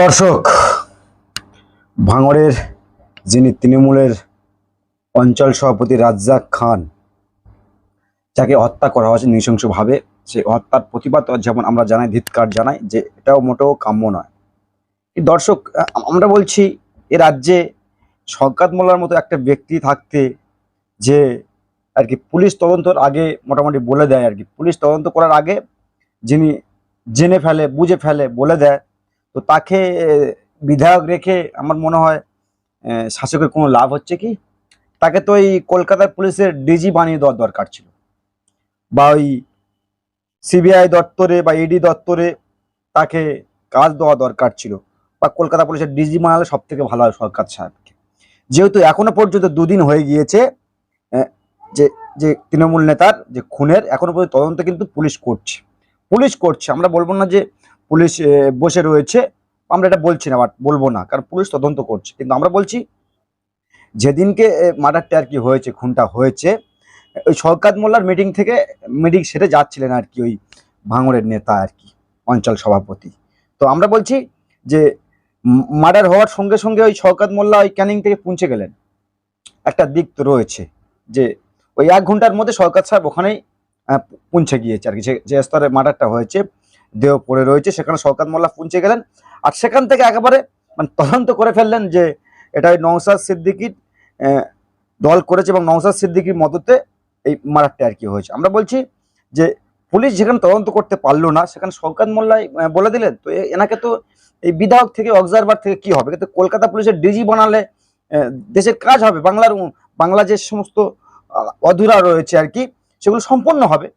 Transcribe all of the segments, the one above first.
দর্শক, ভাঙড়ের যিনি তৃণমূলের অঞ্চল সভাপতি রাজ্জাক খান, যাকে হত্যা করা হয়েছে নৃশংসভাবে, সেই হত্যার প্রতিবাদ যেমন আমরা জানাই, ধিৎকার জানাই, যে এটাও মোটেও কাম্য নয়। দর্শক আমরা বলছি, এ রাজ্যে শওকাত মোল্লার মতো একটা ব্যক্তি থাকতে যে আর কি পুলিশ তদন্তর আগে মোটামুটি বলে দেয় আর কি। পুলিশ তদন্ত করার আগে যিনি জেনে ফেলে, বুঝে ফেলে, বলে দেয় তো তাকে বিধায়ক রেখে আমার মনে হয় শাসকের কোনো লাভ হচ্ছে কি? তাকে তো ওই কলকাতার পুলিশের ডিজি বানিয়ে দেওয়ার দরকার ছিল। বা ওই সিবিআই দপ্তরে বা ইডি দপ্তরে তাকে কাজ দেওয়া দরকার ছিল। বা কলকাতা পুলিশের ডিজি বানালে সব থেকে ভালো হয় সরকার সাহেবকে। যেহেতু এখনও পর্যন্ত দুদিন হয়ে গিয়েছে যে যে তৃণমূল নেতার, যে খুনের, এখনও পর্যন্ত তদন্ত কিন্তু পুলিশ করছে। পুলিশ করছে, আমরা বলব না যে পুলিশ বসে রয়েছে। আমরা এটা বলছি না বলব না, কারণ পুলিশ তদন্ত করছে। কিন্তু আমরা বলছি, যেদিনকে মার্ডারটা আর কি হয়েছে, খুনটা হয়েছে, ওই শওকাত মোল্লার মিটিং থেকে মিটিং সেরে যাচ্ছিলেন আর কি ওই ভাঙড়ের নেতা আর কি, অঞ্চল সভাপতি। তো আমরা বলছি যে মার্ডার হওয়ার সঙ্গে সঙ্গে ওই শওকাত মোল্লা ওই ক্যানিং থেকে পৌঁছে গেলেন। একটা দিক তো রয়েছে, যে ওই এক ঘণ্টার মধ্যে শওকাত সাহেব ওখানেই পৌঁছে গিয়েছে আর কি, যে স্তরে মার্ডারটা হয়েছে। দেহ পড়ে রয়েছে, সেখানে শওকাত মোল্লা পৌঁছে গেলেন আর সেখান থেকে একেবারে মানে তদন্ত করে ফেললেন যে এটা ওই নওসাদ সিদ্দিকির দল করেছে এবং নওসাদ সিদ্দিকির মদতে এই মারারটা আর কি হয়েছে। আমরা বলছি যে পুলিশ যেখানে তদন্ত করতে পারল না, সেখানে শওকাত মোল্লাই বলে দিলেন, তো এনাকে তো এই বিধায়ক থেকে অবজারভার থেকে কি হবে? কিন্তু কলকাতা পুলিশের ডিজি বানালে দেশের কাজ হবে, বাংলার বাংলা যে সমস্ত অধুরা রয়েছে আর কি, সেগুলো সম্পন্ন হবে।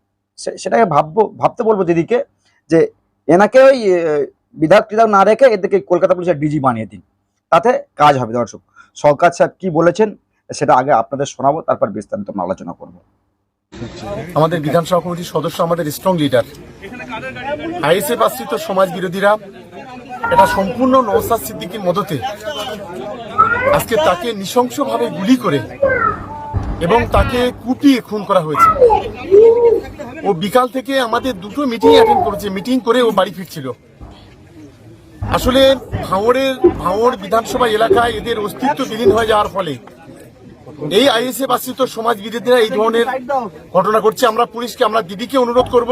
সেটাকে ভাববো, ভাবতে বলব দিদিকে। যে এনাকে ওই বিধায়ক টিধায়ক না রেখে এদেরকে কলকাতা পুলিশের ডিজি বানিয়ে দিন। তাতে কাজ হবে দর্শক। সরকার সাহেব কি বলেছেন, সেটা আগে আপনাদের শোনাবো, তারপর বিস্তারিত আলোচনা করব। আমাদের বিধানসভা কমিটির সদস্য আমাদের স্ট্রং লিডার আইএসএফ আশ্রিত সমাজ বিরোধীরা এটা সম্পূর্ণ নৌসাদ সিদ্দিকির মদতে আজকে তাকে নৃশংসভাবে গুলি করে এবং তাকে কুপিয়ে খুন করা হয়েছে। ও বিকাল থেকে আমাদের দুটো মিটিং অ্যাটেন্ড করেছে। মিটিং করে ও বাড়ি ফিরছিল। আসলে ভাঙড়ের, ভাঙড় বিধানসভা এলাকায় এদের অস্তিত্ব বিলীন হয়ে যাওয়ার ফলে এই আইএসএফ আশ্রিত সমাজ বিরোধীরা এই ধরনের ঘটনা ঘটছে। আমরা পুলিশকে, আমরা দিদিকে অনুরোধ করব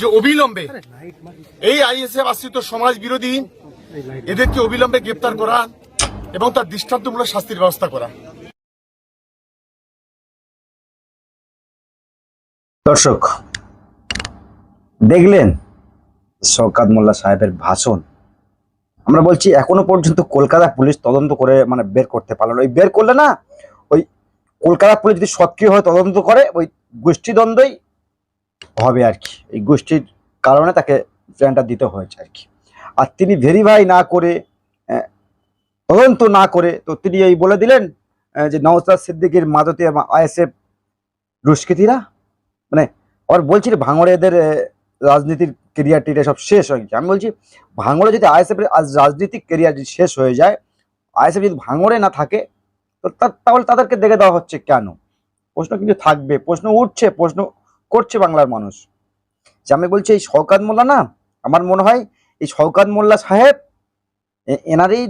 যে অবিলম্বে এই আইএসএফ আশ্রিত সমাজ বিরোধী এদেরকে অবিলম্বে গ্রেপ্তার করা এবং তার দৃষ্টান্তমূলক শাস্তির ব্যবস্থা করা। দর্শক, দেখলেন শওকাত মোল্লা সাহেবের ভাষণ? আমরা বলছি, এখনও পর্যন্ত কলকাতা পুলিশ তদন্ত করে মানে বের করতে পারল না। ওই বের করলে না, ওই কলকাতা পুলিশ যদি সক্রিয় হয়ে, তদন্ত করে, ওই গোষ্ঠীদ্বন্দ্বই হবে আর কি। এই গোষ্ঠীর কারণে তাকে ট্রেনটা দিতে হয়েছে আর কি। আর তিনি ভেরিফাই না করে তদন্ত না করে, তো তিনি এই বলে দিলেন যে নওসাদ সিদ্দিকির মাদতে আইএসএফ দুষ্কৃতীরা মানে আবার বলছি ভাঙড়ে এদের রাজনীতির কেরিয়ার টিরিয়ার সব শেষ হয়ে গেছে। আমি বলছি, ভাঙড়ে যদি আইএসএফ এর আজ রাজনীতিক কেরিয়ার শেষ হয়ে যায় আইএসএফ যদি ভাঙড়ে না থাকে, তো তাহলে তাদেরকে দেখে দেওয়া হচ্ছে কেন? প্রশ্ন কিন্তু থাকবে, প্রশ্ন উঠছে, প্রশ্ন করছে বাংলার মানুষ। যে আমি বলছি, এই শওকাত মোল্লা না, আমার মনে হয় এই শওকাত মোল্লা সাহেব এনারই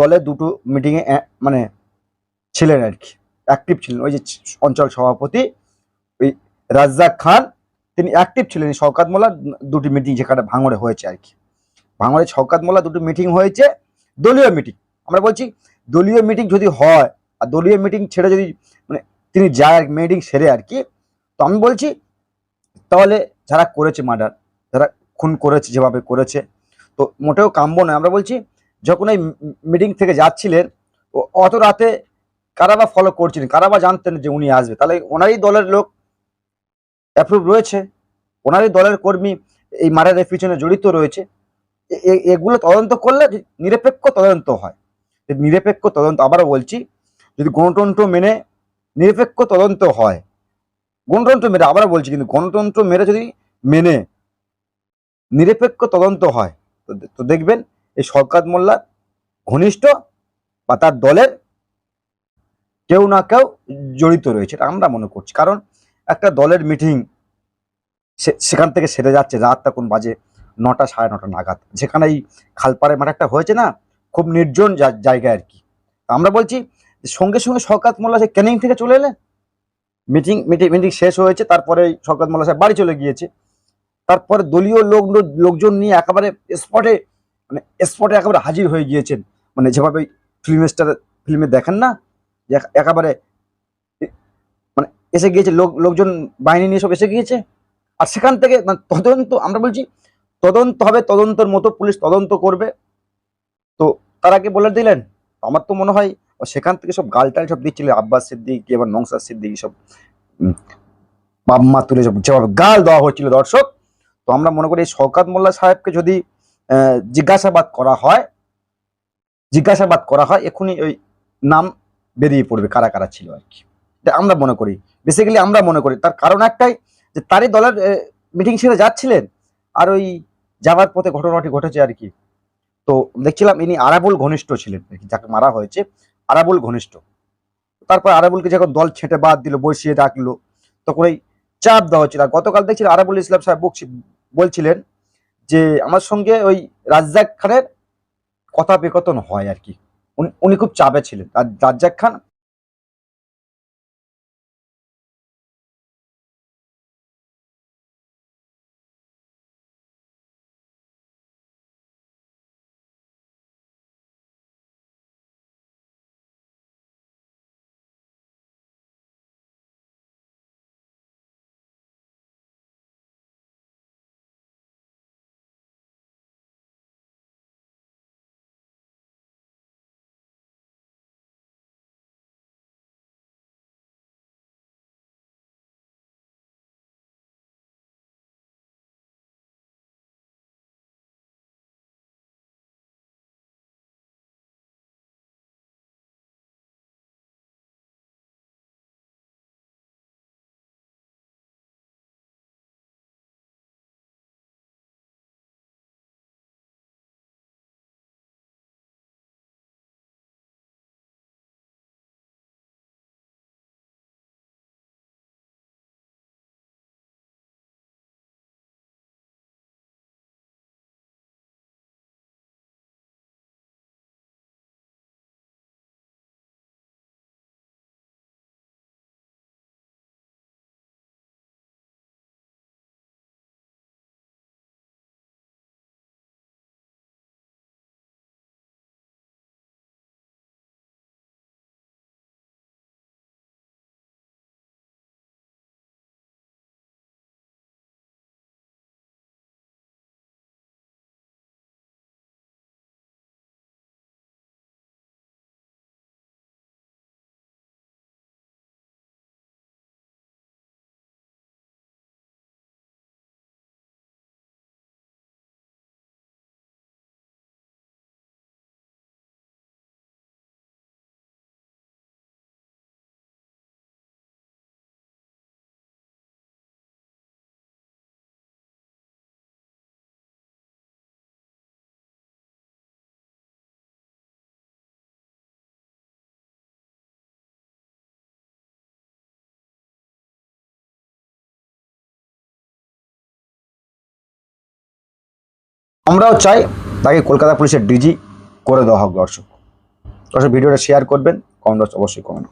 দলে দুটো মিটিংয়ে মানে ছিলেন আর কি অ্যাক্টিভ ছিলেন। ওই যে অঞ্চল সভাপতি, ওই রাজ্জাক খান, তিনি অ্যাক্টিভ ছিলেন শওকাত মোল্লার দুটি মিটিং যেখানে ভাঙড়ে হয়েছে আর কি। ভাঙড়ে শওকাত মোল্লা দুটো মিটিং হয়েছে, দলীয় মিটিং আমরা বলছি, দলীয় মিটিং যদি হয়, আর দলীয় মিটিং ছেড়ে যদি মানে তিনি যায় মিটিং সেরে আর কি, তো আমি বলছি, তাহলে যারা করেছে মার্ডার যারা খুন করেছে, যেভাবে করেছে, তো মোটেও কাম্য নয়। আমরা বলছি, যখন এই মিটিং থেকে যাচ্ছিলেন, ও অত রাতে কারা বা ফলো করছিলেন, কারা বা জানতেন যে উনি আসবে? তাহলে ওনারই দলের লোক অ্যাপ্রুভ রয়েছে। ওনারই দলের কর্মী এই মার্ডারের পিছনে জড়িত রয়েছে। এগুলো তদন্ত করলে নিরপেক্ষ তদন্ত হয়। নিরপেক্ষ তদন্ত, আবারও বলছি, যদি গণতন্ত্র মেনে নিরপেক্ষ তদন্ত হয়, গণতন্ত্র মেরে, আবারও বলছি, কিন্তু গণতন্ত্র মেরে যদি মেনে নিরপেক্ষ তদন্ত হয়, তো দেখবেন এই শওকাত মোল্লা ঘনিষ্ঠ বা তার দলের কেউ না কেউ জড়িত রয়েছে আমরা মনে করছি। কারণ একটা দলের মিটিং সেখান থেকে সেরে যাচ্ছে রাত তখন বাজে নটা, সাড়ে নটা নাগাদ। যেখানে এই খালপাড়ে মাঠে একটা হয়েছে না, খুব নির্জন জায়গা আর কি। আমরা বলছি, সঙ্গে সঙ্গে শওকাত মোল্লা সে ক্যানিং থেকে চলে এলেন মিটিং মিটিং মিটিং শেষ হয়েছে, তারপরে শওকাত মোল্লা সাহেব বাড়ি চলে গিয়েছে। তারপরে দলীয় লোক, লোকজন নিয়ে একেবারে স্পটে মানে স্পটে একেবারে হাজির হয়ে গিয়েছেন। মানে যেভাবে ফিল্ম স্টার ফিল্মে দেখেন না একেবারে মানে এসে গিয়েছে, লোক, লোকজন বাহিনী নিয়ে সব এসে গিয়েছে। আর সেখান থেকে তদন্ত, আমরা বলছি, তদন্ত হবে, তদন্তর মতো পুলিশ তদন্ত করবে। তো তার আগে বলে দিলেন, আমার তো মনে হয়, সেখান থেকে সব গালটাল সব দিচ্ছিল, আব্বাস সিদ্দিক, এবার নংসার সিদ্দিক সব বাম্মা তুলে সব যেভাবে গাল দেওয়া হচ্ছিল দর্শক। তো আমরা মনে করি শওকাত মোল্লা সাহেবকে যদি জিজ্ঞাসাবাদ করা হয়, জিজ্ঞাসাবাদ করা হয় এখনই ওই নাম বেরিয়ে পড়বে, কারা কারা ছিল আর কি। আমরা মনে করি বেসিক্যালি আমরা মনে করি। তার কারণ একটাই যে তারই দলের মিটিং সেরে যাচ্ছিলেন আর ওই যাওয়ার পথে ঘটনাটি ঘটেছে আর কি। তো দেখছিলাম ইনি আরাবুল ঘনিষ্ঠ ছিলেন। যাকে মারা হয়েছে, আরাবুল ঘনিষ্ঠ। তারপর আরাবুলকে যখন দল ছেঁটে বাদ দিল, বসিয়ে ডাকলো তখন এই চাপ দেওয়া হচ্ছিল। আর গতকাল দেখছিলাম আরাবুল ইসলাম সাহেব বলছিলেন যে আমার সঙ্গে ওই রাজ্জাক খানের কথা বেকতন হয় আর কি। উনি- উনি খুব চাপে ছিলেন। রাজ্জাক খান আমরাও চাই তাকে কলকাতা পুলিশের ডিজি করে দেওয়া হোক দর্শক। দর্শক, ভিডিওটা শেয়ার করবেন কমেন্ট অবশ্যই কমেন্ট